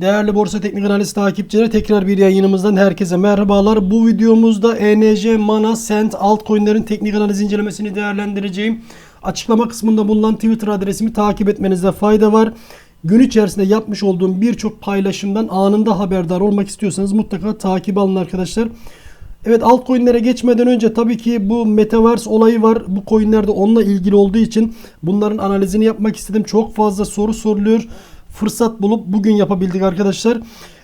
Değerli Borsa Teknik Analiz takipçileri tekrar bir yayınımızdan herkese merhabalar. Bu videomuzda ENJ, Mana, Sent altcoin'lerin teknik analiz incelemesini değerlendireceğim. Açıklama kısmında bulunan Twitter adresimi takip etmenizde fayda var. Gün içerisinde yapmış olduğum birçok paylaşımdan anında haberdar olmak istiyorsanız mutlaka takip alın arkadaşlar. Evet altcoin'lere geçmeden önce tabii ki bu Metaverse olayı var. Bu coin'ler de onunla ilgili olduğu için bunların analizini yapmak istedim. Çok fazla soru soruluyor. Fırsat bulup bugün yapabildik arkadaşlar.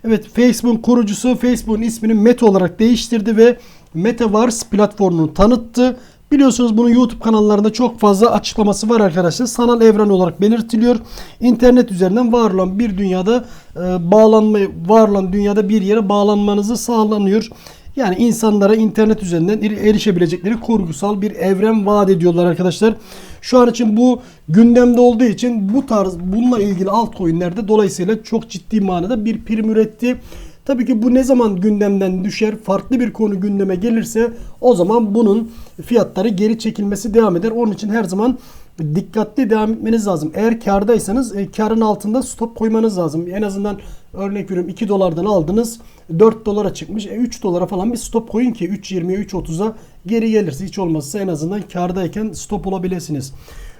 Evet Facebook kurucusu Facebook'un ismini Meta olarak değiştirdi ve Metaverse platformunu tanıttı. Biliyorsunuz bunun YouTube kanallarında çok fazla açıklaması var arkadaşlar. Sanal evren olarak belirtiliyor. İnternet üzerinden var olan bir dünyada e, bağlanma var olan dünyada bir yere bağlanmanızı sağlanıyor. Yani insanlara internet üzerinden erişebilecekleri kurgusal bir evren vaat ediyorlar arkadaşlar. Şu an için bu gündemde olduğu için bu tarz bununla ilgili altcoin'lerde dolayısıyla çok ciddi manada bir prim üretti. Tabii ki bu ne zaman gündemden düşer, farklı bir konu gündeme gelirse o zaman bunun fiyatları geri çekilmesi devam eder. Onun için her zaman dikkatli devam etmeniz lazım. Eğer kardaysanız e, karın altında stop koymanız lazım. En azından örnek veriyorum 2 dolardan aldınız 4 dolara çıkmış. E, 3 dolara falan bir stop koyun ki 3.20'ye 3.30'a geri gelirse hiç olmazsa en azından kardayken stop olabilirsiniz.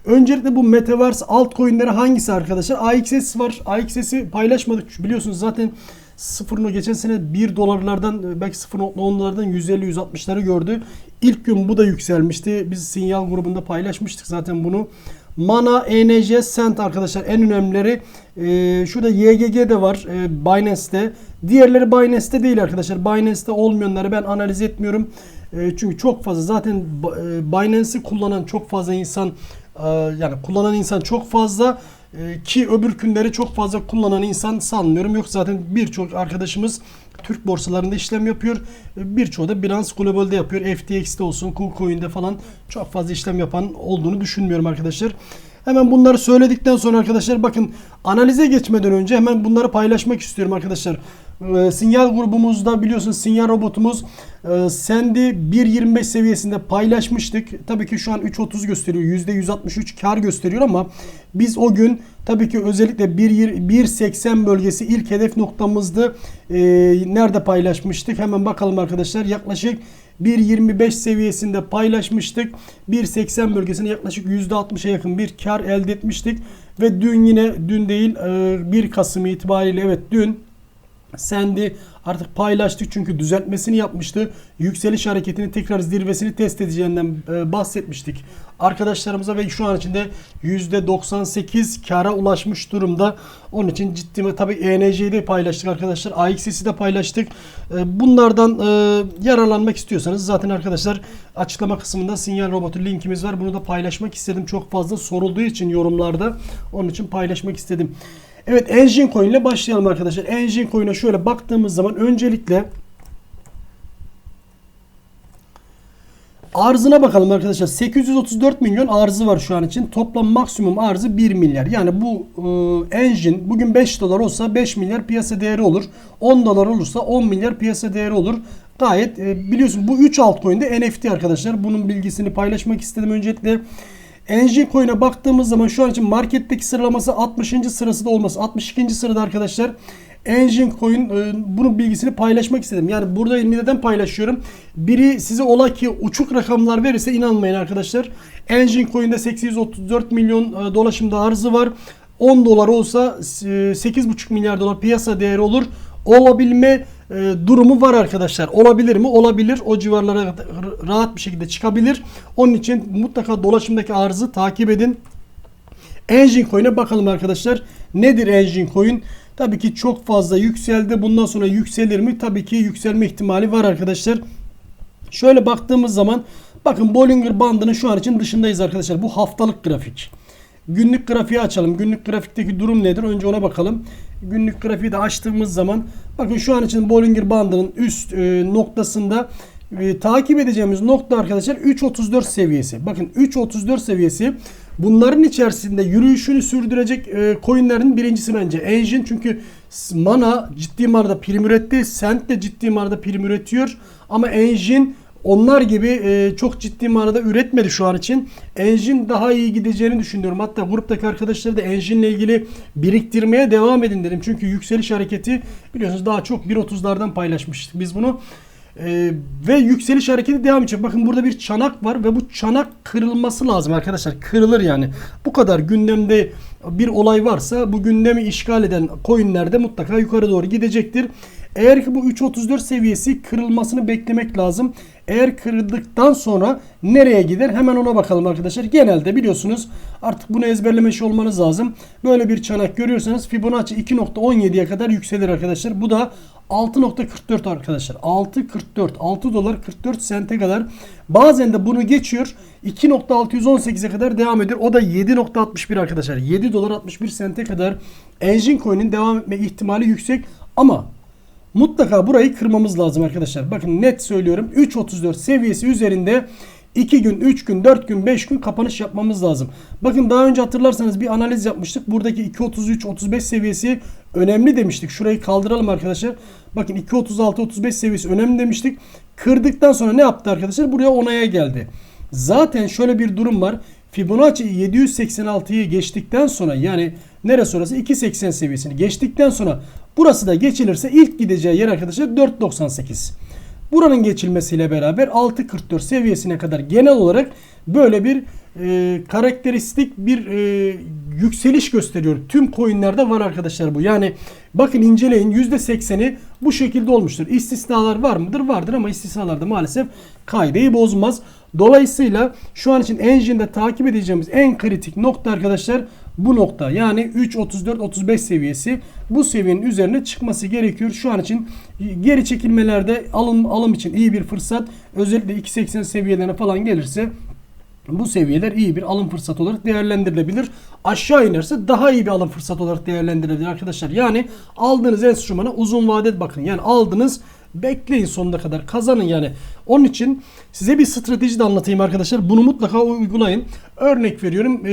Öncelikle bu Metaverse altcoin'leri hangisi arkadaşlar? AXS var. AXS'i paylaşmadık biliyorsunuz zaten sıfırını geçen sene 1 dolarlardan belki 0.10'lardan 150-160'ları gördü. İlk gün bu da yükselmişti. Biz sinyal grubunda paylaşmıştık zaten bunu. Mana, ENJ, Sent arkadaşlar en önemlileri. Ee, şurada YGG de var e, Binance'te. Diğerleri Binance'te değil arkadaşlar. Binance'te olmayanları ben analiz etmiyorum. E, çünkü çok fazla zaten e, Binance'i kullanan çok fazla insan e, yani kullanan insan çok fazla. Ee, ki öbür günleri çok fazla kullanan insan sanmıyorum. Yok zaten birçok arkadaşımız Türk borsalarında işlem yapıyor. Ee, birçoğu da Binance Global'de yapıyor. FTX'te olsun, KuCoin'de falan çok fazla işlem yapan olduğunu düşünmüyorum arkadaşlar. Hemen bunları söyledikten sonra arkadaşlar bakın analize geçmeden önce hemen bunları paylaşmak istiyorum arkadaşlar. E, sinyal grubumuzda biliyorsunuz sinyal robotumuz e, Sendi 1.25 seviyesinde paylaşmıştık. Tabii ki şu an 3.30 gösteriyor. %163 kar gösteriyor ama biz o gün tabii ki özellikle 1.80 bölgesi ilk hedef noktamızdı. E, nerede paylaşmıştık? Hemen bakalım arkadaşlar. Yaklaşık 1.25 seviyesinde paylaşmıştık. 1.80 bölgesine yaklaşık %60'a yakın bir kar elde etmiştik. Ve dün yine dün değil 1 Kasım itibariyle evet dün Sendi artık paylaştık çünkü düzeltmesini yapmıştı. Yükseliş hareketini tekrar zirvesini test edeceğinden e, bahsetmiştik. Arkadaşlarımıza ve şu an içinde %98 kara ulaşmış durumda. Onun için ciddi tabi ENC'yi de paylaştık arkadaşlar. AXS'i de paylaştık. E, bunlardan e, yararlanmak istiyorsanız zaten arkadaşlar açıklama kısmında sinyal robotu linkimiz var. Bunu da paylaşmak istedim. Çok fazla sorulduğu için yorumlarda. Onun için paylaşmak istedim. Evet Engine Coin ile başlayalım arkadaşlar. Engine Coin'e şöyle baktığımız zaman öncelikle arzına bakalım arkadaşlar. 834 milyon arzı var şu an için. Toplam maksimum arzı 1 milyar. Yani bu e, engine bugün 5 dolar olsa 5 milyar piyasa değeri olur. 10 dolar olursa 10 milyar piyasa değeri olur. Gayet e, biliyorsun bu 3 altcoin'de NFT arkadaşlar. Bunun bilgisini paylaşmak istedim öncelikle. NG Coin'e baktığımız zaman şu an için marketteki sıralaması 60. sırasında olması. 62. sırada arkadaşlar. Engine Coin e, bunun bilgisini paylaşmak istedim. Yani burada neden paylaşıyorum? Biri size ola ki uçuk rakamlar verirse inanmayın arkadaşlar. Engine Coin'de 834 milyon e, dolaşımda arzı var. 10 dolar olsa 8,5 e, milyar dolar piyasa değeri olur. Olabilme e, durumu var arkadaşlar. Olabilir mi? Olabilir. O civarlara rahat bir şekilde çıkabilir. Onun için mutlaka dolaşımdaki arzı takip edin. Engine Coin'e bakalım arkadaşlar. Nedir Engine Coin? Tabii ki çok fazla yükseldi. Bundan sonra yükselir mi? Tabii ki yükselme ihtimali var arkadaşlar. Şöyle baktığımız zaman bakın Bollinger bandının şu an için dışındayız arkadaşlar. Bu haftalık grafik. Günlük grafiği açalım. Günlük grafikteki durum nedir? Önce ona bakalım. Günlük grafiği de açtığımız zaman bakın şu an için Bollinger bandının üst e, noktasında e, takip edeceğimiz nokta arkadaşlar 3.34 seviyesi. Bakın 3.34 seviyesi bunların içerisinde yürüyüşünü sürdürecek e, coinlerin birincisi bence Engine çünkü Mana ciddi manada prim üretti. Sent de ciddi manada prim üretiyor. Ama Engine onlar gibi e, çok ciddi manada üretmedi şu an için. Engine daha iyi gideceğini düşünüyorum. Hatta gruptaki arkadaşları da Engine ile ilgili biriktirmeye devam edin dedim. Çünkü yükseliş hareketi biliyorsunuz daha çok 1.30'lardan paylaşmıştık biz bunu. Ee, ve yükseliş hareketi devam edecek. Bakın burada bir çanak var ve bu çanak kırılması lazım arkadaşlar. Kırılır yani. Bu kadar gündemde bir olay varsa bu gündemi işgal eden coinlerde mutlaka yukarı doğru gidecektir. Eğer ki bu 3.34 seviyesi kırılmasını beklemek lazım. Eğer kırıldıktan sonra nereye gider hemen ona bakalım arkadaşlar. Genelde biliyorsunuz artık bunu ezberlemiş olmanız lazım. Böyle bir çanak görüyorsanız Fibonacci 2.17'ye kadar yükselir arkadaşlar. Bu da 6.44 arkadaşlar. 6.44 6 dolar 44 sente kadar. Bazen de bunu geçiyor. 2.618'e kadar devam ediyor. O da 7.61 arkadaşlar. 7 dolar 61 sente kadar Engine Coin'in devam etme ihtimali yüksek ama Mutlaka burayı kırmamız lazım arkadaşlar. Bakın net söylüyorum. 3.34 seviyesi üzerinde 2 gün, 3 gün, 4 gün, 5 gün kapanış yapmamız lazım. Bakın daha önce hatırlarsanız bir analiz yapmıştık. Buradaki 2.33-35 seviyesi önemli demiştik. Şurayı kaldıralım arkadaşlar. Bakın 2.36-35 seviyesi önemli demiştik. Kırdıktan sonra ne yaptı arkadaşlar? Buraya onaya geldi. Zaten şöyle bir durum var. Fibonacci 786'yı geçtikten sonra yani neresi orası 2.80 seviyesini geçtikten sonra burası da geçilirse ilk gideceği yer arkadaşlar 4.98. Buranın geçilmesiyle beraber 6.44 seviyesine kadar genel olarak böyle bir e, karakteristik bir e, yükseliş gösteriyor. Tüm coinlerde var arkadaşlar bu. Yani bakın inceleyin %80'i bu şekilde olmuştur. İstisnalar var mıdır? Vardır ama istisnalar da maalesef kaideyi bozmaz. Dolayısıyla şu an için Engine'de takip edeceğimiz en kritik nokta arkadaşlar bu nokta. Yani 3.34-35 seviyesi bu seviyenin üzerine çıkması gerekiyor. Şu an için geri çekilmelerde alım alım için iyi bir fırsat. Özellikle 2.80 seviyelerine falan gelirse bu seviyeler iyi bir alım fırsatı olarak değerlendirilebilir. Aşağı inerse daha iyi bir alım fırsatı olarak değerlendirilebilir arkadaşlar. Yani aldığınız enstrümana uzun vadeli bakın. Yani aldınız bekleyin sonuna kadar kazanın yani. Onun için size bir strateji de anlatayım arkadaşlar. Bunu mutlaka uygulayın. Örnek veriyorum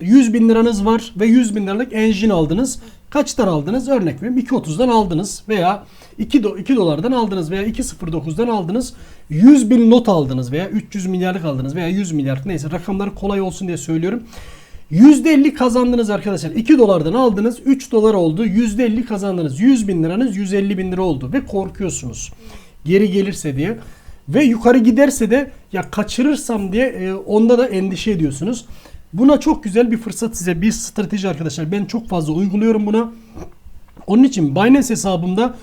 100 bin liranız var ve 100 bin liralık engine aldınız. Kaçtan aldınız? Örnek veriyorum 2.30'dan aldınız veya 2, do 2 dolardan aldınız veya 2.09'dan aldınız. 100 bin not aldınız veya 300 milyarlık aldınız veya 100 milyar neyse rakamlar kolay olsun diye söylüyorum. %50 kazandınız arkadaşlar. 2 dolardan aldınız 3 dolar oldu. %50 kazandınız. 100 bin liranız 150 bin lira oldu. Ve korkuyorsunuz. Geri gelirse diye. Ve yukarı giderse de ya kaçırırsam diye e, onda da endişe ediyorsunuz. Buna çok güzel bir fırsat size bir strateji arkadaşlar. Ben çok fazla uyguluyorum buna. Onun için Binance hesabımda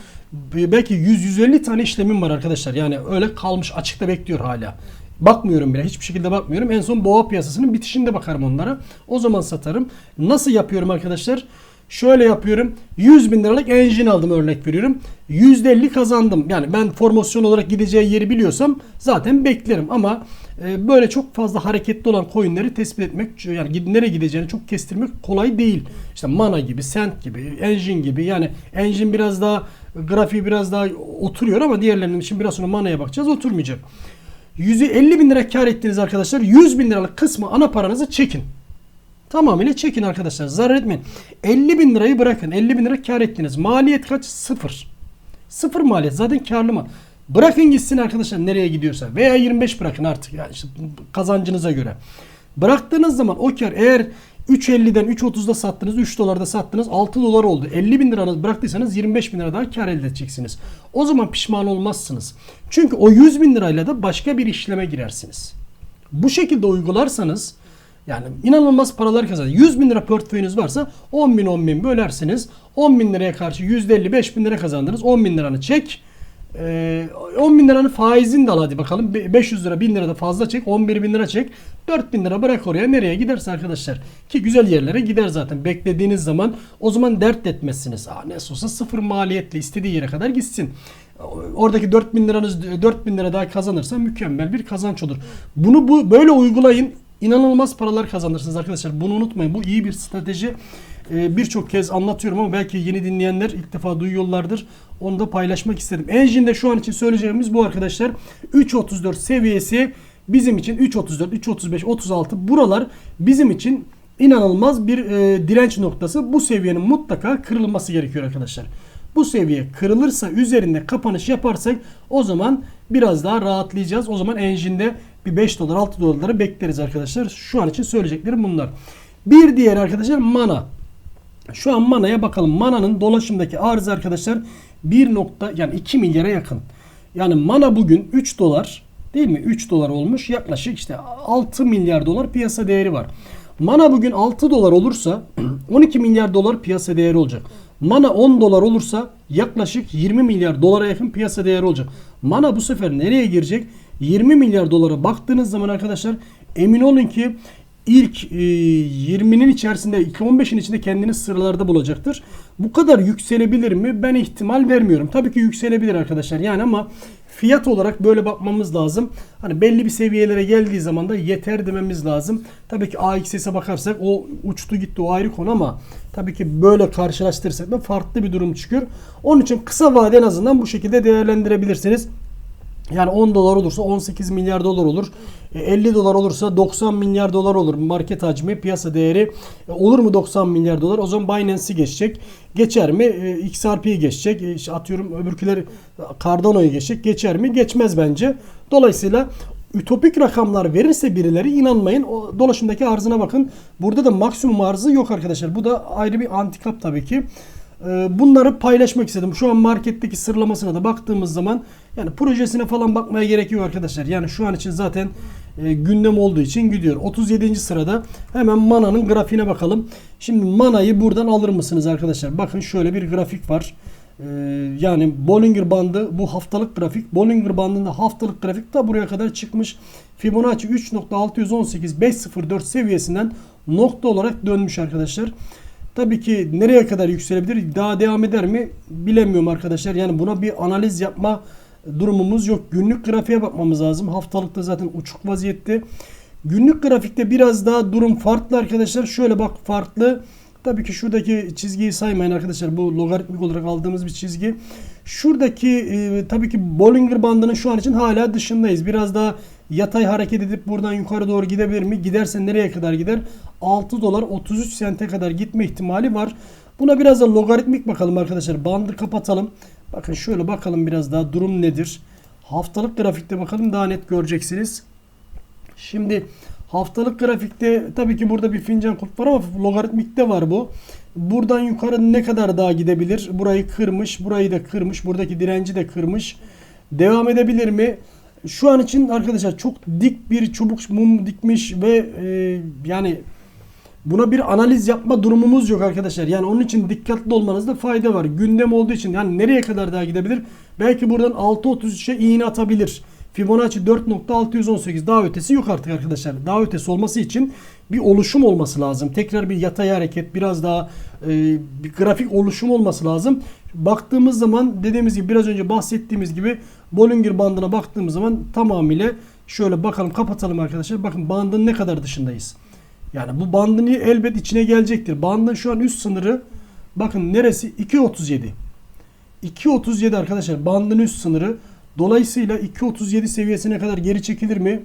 belki 100-150 tane işlemim var arkadaşlar. Yani öyle kalmış açıkta bekliyor hala. Bakmıyorum bile. Hiçbir şekilde bakmıyorum. En son boğa piyasasının bitişinde bakarım onlara. O zaman satarım. Nasıl yapıyorum arkadaşlar? Şöyle yapıyorum. 100 bin liralık engine aldım örnek veriyorum. %50 kazandım. Yani ben formasyon olarak gideceği yeri biliyorsam zaten beklerim. Ama e, böyle çok fazla hareketli olan coinleri tespit etmek yani nereye gideceğini çok kestirmek kolay değil. İşte Mana gibi, Cent gibi, Engine gibi yani Engine biraz daha grafiği biraz daha oturuyor ama diğerlerinin için biraz sonra Mana'ya bakacağız oturmayacak. 150 bin lira kar ettiniz arkadaşlar. 100 bin liralık kısmı ana paranızı çekin. Tamamıyla çekin arkadaşlar. Zarar etmeyin. 50 bin lirayı bırakın. 50 bin lira kar ettiniz. Maliyet kaç? Sıfır. Sıfır maliyet. Zaten karlı mı? Bırakın gitsin arkadaşlar nereye gidiyorsa. Veya 25 bırakın artık. Yani işte kazancınıza göre. Bıraktığınız zaman o kar eğer 3.50'den 3.30'da sattınız, 3 dolarda sattınız, 6 dolar oldu. 50 bin liranız bıraktıysanız 25 bin lira daha kar elde edeceksiniz. O zaman pişman olmazsınız. Çünkü o 100 bin lirayla da başka bir işleme girersiniz. Bu şekilde uygularsanız yani inanılmaz paralar kazanır. 100 bin lira portföyünüz varsa 10 bin 10 bin bölersiniz. 10 bin liraya karşı %55 bin lira kazandınız. 10 bin liranı çek. 10 ee, bin liranın faizini de al hadi bakalım. 500 lira 1000 lira da fazla çek. 11 bin lira çek. 4 bin lira bırak oraya. Nereye giderse arkadaşlar. Ki güzel yerlere gider zaten. Beklediğiniz zaman o zaman dert etmezsiniz. Aa, ne olsa sıfır maliyetli istediği yere kadar gitsin. Oradaki 4 bin liranız 4 bin lira daha kazanırsa mükemmel bir kazanç olur. Bunu bu böyle uygulayın. İnanılmaz paralar kazanırsınız arkadaşlar. Bunu unutmayın. Bu iyi bir strateji. Ee, Birçok kez anlatıyorum ama belki yeni dinleyenler ilk defa duyuyorlardır. Onu da paylaşmak istedim. Engine'de şu an için söyleyeceğimiz bu arkadaşlar. 3.34 seviyesi bizim için 3.34, 3.35, 36 buralar bizim için inanılmaz bir e, direnç noktası. Bu seviyenin mutlaka kırılması gerekiyor arkadaşlar. Bu seviye kırılırsa üzerinde kapanış yaparsak o zaman biraz daha rahatlayacağız. O zaman enjinde bir 5 dolar 6 dolarları bekleriz arkadaşlar. Şu an için söyleyeceklerim bunlar. Bir diğer arkadaşlar mana. Şu an manaya bakalım. Mana'nın dolaşımdaki arzı arkadaşlar 1 nokta yani 2 milyara yakın. Yani mana bugün 3 dolar değil mi? 3 dolar olmuş. Yaklaşık işte 6 milyar dolar piyasa değeri var. Mana bugün 6 dolar olursa 12 milyar dolar piyasa değeri olacak. Mana 10 dolar olursa yaklaşık 20 milyar dolara yakın piyasa değeri olacak. Mana bu sefer nereye girecek? 20 milyar dolara baktığınız zaman arkadaşlar emin olun ki ilk e, 20'nin içerisinde ilk 15'in içinde kendini sıralarda bulacaktır. Bu kadar yükselebilir mi? Ben ihtimal vermiyorum. Tabii ki yükselebilir arkadaşlar. Yani ama fiyat olarak böyle bakmamız lazım. Hani belli bir seviyelere geldiği zaman da yeter dememiz lazım. Tabii ki AXS'e bakarsak o uçtu gitti o ayrı konu ama tabii ki böyle karşılaştırırsak da farklı bir durum çıkıyor. Onun için kısa vade en azından bu şekilde değerlendirebilirsiniz. Yani 10 dolar olursa 18 milyar dolar olur. E, 50 dolar olursa 90 milyar dolar olur. Market hacmi, piyasa değeri E, olur mu 90 milyar dolar? O zaman Binance'i geçecek. Geçer mi? E, XRP'yi geçecek. E, işte atıyorum öbürküleri Cardano'yu geçecek. Geçer mi? Geçmez bence. Dolayısıyla ütopik rakamlar verirse birileri inanmayın. O dolaşımdaki arzına bakın. Burada da maksimum arzı yok arkadaşlar. Bu da ayrı bir antikap tabii ki. Bunları paylaşmak istedim. Şu an marketteki sıralamasına da baktığımız zaman yani projesine falan bakmaya gerek yok arkadaşlar. Yani şu an için zaten e, gündem olduğu için gidiyor. 37. sırada hemen Mana'nın grafiğine bakalım. Şimdi Mana'yı buradan alır mısınız arkadaşlar? Bakın şöyle bir grafik var. Ee, yani Bollinger bandı bu haftalık grafik. Bollinger bandında haftalık grafik da buraya kadar çıkmış. Fibonacci 3.618 504 seviyesinden nokta olarak dönmüş arkadaşlar. Tabii ki nereye kadar yükselebilir? Daha devam eder mi? Bilemiyorum arkadaşlar. Yani buna bir analiz yapma durumumuz yok. Günlük grafiğe bakmamız lazım. Haftalıkta zaten uçuk vaziyette. Günlük grafikte biraz daha durum farklı arkadaşlar. Şöyle bak farklı. Tabii ki şuradaki çizgiyi saymayın arkadaşlar. Bu logaritmik olarak aldığımız bir çizgi. Şuradaki e, tabii ki Bollinger bandının şu an için hala dışındayız. Biraz daha yatay hareket edip buradan yukarı doğru gidebilir mi? Giderse nereye kadar gider? 6 dolar 33 sente kadar gitme ihtimali var. Buna biraz da logaritmik bakalım arkadaşlar. Bandı kapatalım. Bakın şöyle bakalım biraz daha durum nedir? Haftalık grafikte bakalım daha net göreceksiniz. Şimdi haftalık grafikte tabii ki burada bir fincan kulp var ama logaritmikte var bu. Buradan yukarı ne kadar daha gidebilir? Burayı kırmış, burayı da kırmış, buradaki direnci de kırmış. Devam edebilir mi? Şu an için arkadaşlar çok dik bir çubuk mum dikmiş ve e, yani Buna bir analiz yapma durumumuz yok arkadaşlar. Yani onun için dikkatli olmanızda fayda var. Gündem olduğu için yani nereye kadar daha gidebilir? Belki buradan 6.33'e iğne atabilir. Fibonacci 4.618 daha ötesi yok artık arkadaşlar. Daha ötesi olması için bir oluşum olması lazım. Tekrar bir yatay hareket, biraz daha e, bir grafik oluşum olması lazım. Baktığımız zaman dediğimiz gibi biraz önce bahsettiğimiz gibi Bollinger bandına baktığımız zaman tamamıyla şöyle bakalım kapatalım arkadaşlar. Bakın bandın ne kadar dışındayız. Yani bu bandın elbet içine gelecektir. Bandın şu an üst sınırı bakın neresi? 2.37. 2.37 arkadaşlar bandın üst sınırı. Dolayısıyla 2.37 seviyesine kadar geri çekilir mi?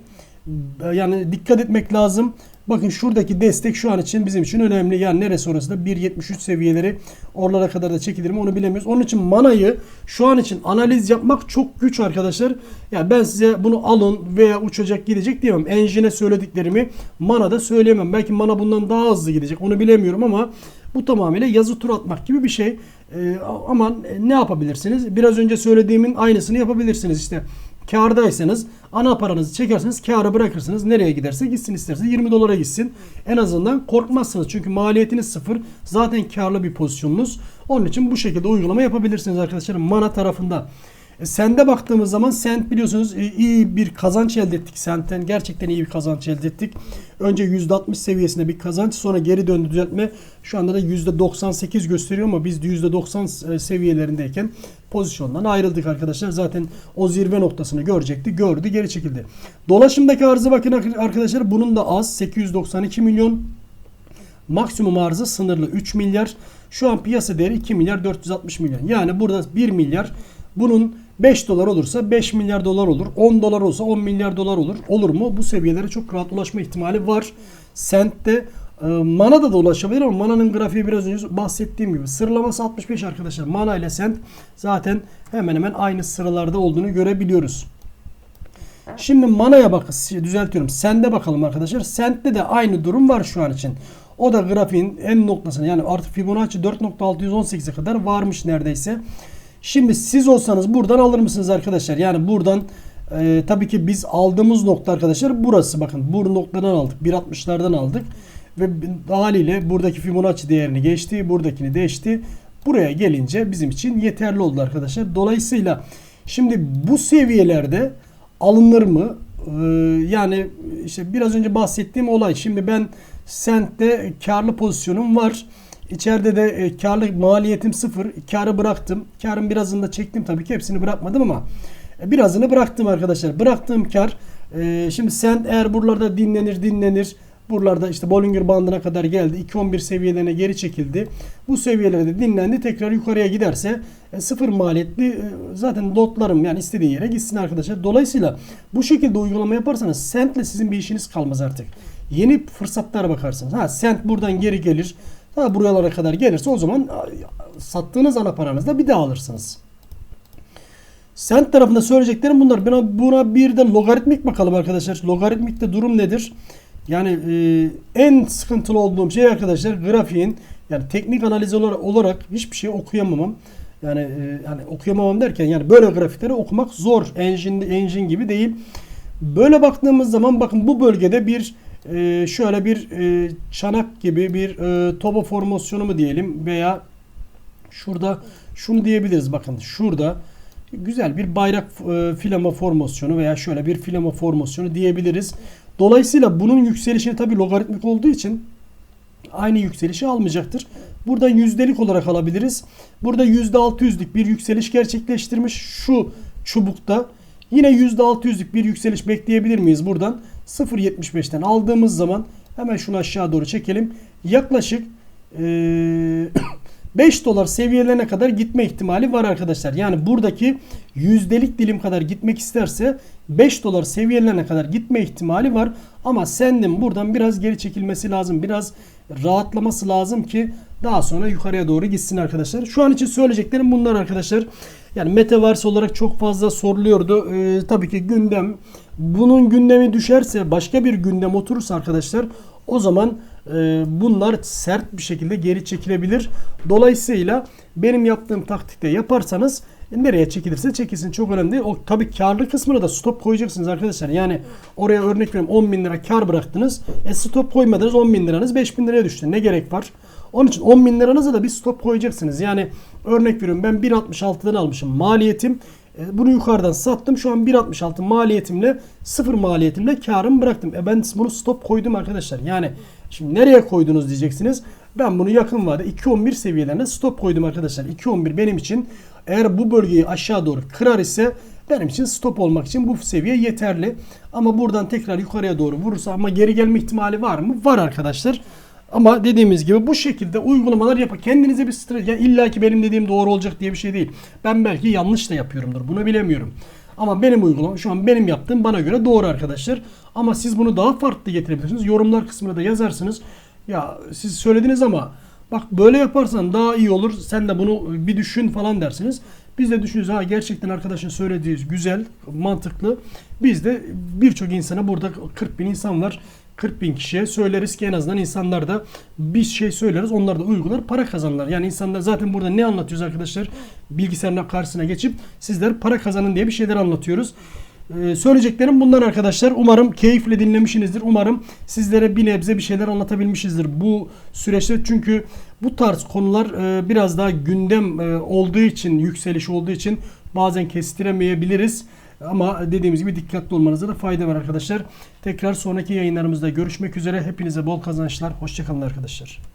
Yani dikkat etmek lazım. Bakın şuradaki destek şu an için bizim için önemli. Yani neresi orası da 1.73 seviyeleri oralara kadar da çekilir mi onu bilemiyoruz. Onun için manayı şu an için analiz yapmak çok güç arkadaşlar. Yani ben size bunu alın veya uçacak gidecek diyemem. Enjine söylediklerimi manada söyleyemem. Belki mana bundan daha hızlı gidecek onu bilemiyorum ama bu tamamıyla yazı tur atmak gibi bir şey. Ee, ama ne yapabilirsiniz? Biraz önce söylediğimin aynısını yapabilirsiniz. İşte Kârdaysanız ana paranızı çekersiniz kârı bırakırsınız. Nereye giderse gitsin isterse 20 dolara gitsin. En azından korkmazsınız. Çünkü maliyetiniz sıfır. Zaten karlı bir pozisyonunuz. Onun için bu şekilde uygulama yapabilirsiniz arkadaşlar. Mana tarafında. E, Sende baktığımız zaman Sent biliyorsunuz e, iyi bir kazanç elde ettik. Sent'ten gerçekten iyi bir kazanç elde ettik. Önce %60 seviyesinde bir kazanç sonra geri döndü düzeltme. Şu anda da %98 gösteriyor ama biz %90 e, seviyelerindeyken pozisyondan ayrıldık arkadaşlar. Zaten o zirve noktasını görecekti. Gördü geri çekildi. Dolaşımdaki arzı bakın arkadaşlar bunun da az 892 milyon. Maksimum arzı sınırlı 3 milyar. Şu an piyasa değeri 2 milyar 460 milyon. Yani burada 1 milyar bunun 5 dolar olursa 5 milyar dolar olur. 10 dolar olsa 10 milyar dolar olur. Olur mu? Bu seviyelere çok rahat ulaşma ihtimali var. Sent'te E, Mana'da da ulaşabilir ama Mana'nın grafiği biraz önce bahsettiğim gibi sıralaması 65 arkadaşlar. Mana ile Sent zaten hemen hemen aynı sıralarda olduğunu görebiliyoruz. Şimdi Mana'ya bak düzeltiyorum. Sende bakalım arkadaşlar. Sent'te de aynı durum var şu an için. O da grafiğin en noktasına yani artık Fibonacci 4.618'e kadar varmış neredeyse. Şimdi siz olsanız buradan alır mısınız arkadaşlar? Yani buradan e, tabii ki biz aldığımız nokta arkadaşlar burası. Bakın bu noktadan aldık. 1.60'lardan aldık. Ve haliyle buradaki Fibonacci değerini geçti. Buradakini değişti. Buraya gelince bizim için yeterli oldu arkadaşlar. Dolayısıyla şimdi bu seviyelerde alınır mı? Ee, yani işte biraz önce bahsettiğim olay. Şimdi ben Sent'te karlı pozisyonum var. İçeride de e, karlı maliyetim sıfır. Karı bıraktım. Karın birazını da çektim tabii ki hepsini bırakmadım ama e, birazını bıraktım arkadaşlar. Bıraktığım kar e, şimdi Sent eğer buralarda dinlenir dinlenir Buralarda işte Bollinger bandına kadar geldi. 2.11 seviyelerine geri çekildi. Bu seviyelerde dinlendi. Tekrar yukarıya giderse e, sıfır maliyetli e, zaten lotlarım yani istediği yere gitsin arkadaşlar. Dolayısıyla bu şekilde uygulama yaparsanız sentle sizin bir işiniz kalmaz artık. Yeni fırsatlara bakarsınız. Ha sent buradan geri gelir. Ha buralara kadar gelirse o zaman sattığınız ana paranızda bir daha alırsınız. Sent tarafında söyleyeceklerim bunlar. Buna, buna bir de logaritmik bakalım arkadaşlar. Logaritmikte durum nedir? Yani e, en sıkıntılı olduğum şey arkadaşlar grafiğin yani teknik analiz olarak, olarak hiçbir şey okuyamamam. Yani e, yani okuyamamam derken yani böyle grafikleri okumak zor. Engine engine gibi değil. Böyle baktığımız zaman bakın bu bölgede bir e, şöyle bir e, çanak gibi bir e, toba formasyonu mu diyelim veya şurada şunu diyebiliriz bakın şurada güzel bir bayrak e, filama formasyonu veya şöyle bir filama formasyonu diyebiliriz. Dolayısıyla bunun yükselişini tabi logaritmik olduğu için aynı yükselişi almayacaktır. Buradan yüzdelik olarak alabiliriz. Burada %600'lük bir yükseliş gerçekleştirmiş şu çubukta. Yine %600'lük bir yükseliş bekleyebilir miyiz buradan? 0.75'ten aldığımız zaman hemen şunu aşağı doğru çekelim. Yaklaşık ee, 5 dolar seviyelerine kadar gitme ihtimali var arkadaşlar. Yani buradaki yüzdelik dilim kadar gitmek isterse 5 dolar seviyelerine kadar gitme ihtimali var. Ama sendin buradan biraz geri çekilmesi lazım. Biraz rahatlaması lazım ki daha sonra yukarıya doğru gitsin arkadaşlar. Şu an için söyleyeceklerim bunlar arkadaşlar. Yani Metaverse olarak çok fazla soruluyordu. Ee, tabii ki gündem bunun gündemi düşerse başka bir gündem oturursa arkadaşlar o zaman e, bunlar sert bir şekilde geri çekilebilir. Dolayısıyla benim yaptığım taktikte yaparsanız nereye çekilirse çekilsin çok önemli değil. O tabii karlı kısmına da stop koyacaksınız arkadaşlar. Yani oraya örnek veriyorum 10 bin lira kar bıraktınız. E stop koymadınız 10 bin liranız 5 bin liraya düştü. Ne gerek var? Onun için 10 bin liranıza da bir stop koyacaksınız. Yani örnek veriyorum ben 1.66'dan almışım maliyetim. E, bunu yukarıdan sattım. Şu an 1.66 maliyetimle sıfır maliyetimle karımı bıraktım. E ben bunu stop koydum arkadaşlar. Yani şimdi nereye koydunuz diyeceksiniz. Ben bunu yakın vade 2.11 seviyelerine stop koydum arkadaşlar. 2.11 benim için eğer bu bölgeyi aşağı doğru kırar ise benim için stop olmak için bu seviye yeterli. Ama buradan tekrar yukarıya doğru vurursa ama geri gelme ihtimali var mı? Var arkadaşlar. Ama dediğimiz gibi bu şekilde uygulamalar yapın. Kendinize bir strateji. Yani illa ki benim dediğim doğru olacak diye bir şey değil. Ben belki yanlış da yapıyorumdur. Bunu bilemiyorum. Ama benim uygulamam şu an benim yaptığım bana göre doğru arkadaşlar. Ama siz bunu daha farklı getirebilirsiniz. Yorumlar kısmına da yazarsınız. Ya siz söylediniz ama bak böyle yaparsan daha iyi olur. Sen de bunu bir düşün falan dersiniz. Biz de düşünürüz ha gerçekten arkadaşın söylediği güzel, mantıklı. Biz de birçok insana burada 40 bin insan var. 40 bin kişiye söyleriz ki en azından insanlar da bir şey söyleriz onlar da uygular para kazanırlar. Yani insanlar zaten burada ne anlatıyoruz arkadaşlar bilgisayarın karşısına geçip sizler para kazanın diye bir şeyler anlatıyoruz. Ee, söyleyeceklerim bunlar arkadaşlar. Umarım keyifle dinlemişsinizdir. Umarım sizlere bir nebze bir şeyler anlatabilmişizdir bu süreçte. Çünkü bu tarz konular e, biraz daha gündem e, olduğu için, yükseliş olduğu için bazen kestiremeyebiliriz. Ama dediğimiz gibi dikkatli olmanıza da fayda var arkadaşlar. Tekrar sonraki yayınlarımızda görüşmek üzere. Hepinize bol kazançlar. Hoşçakalın arkadaşlar.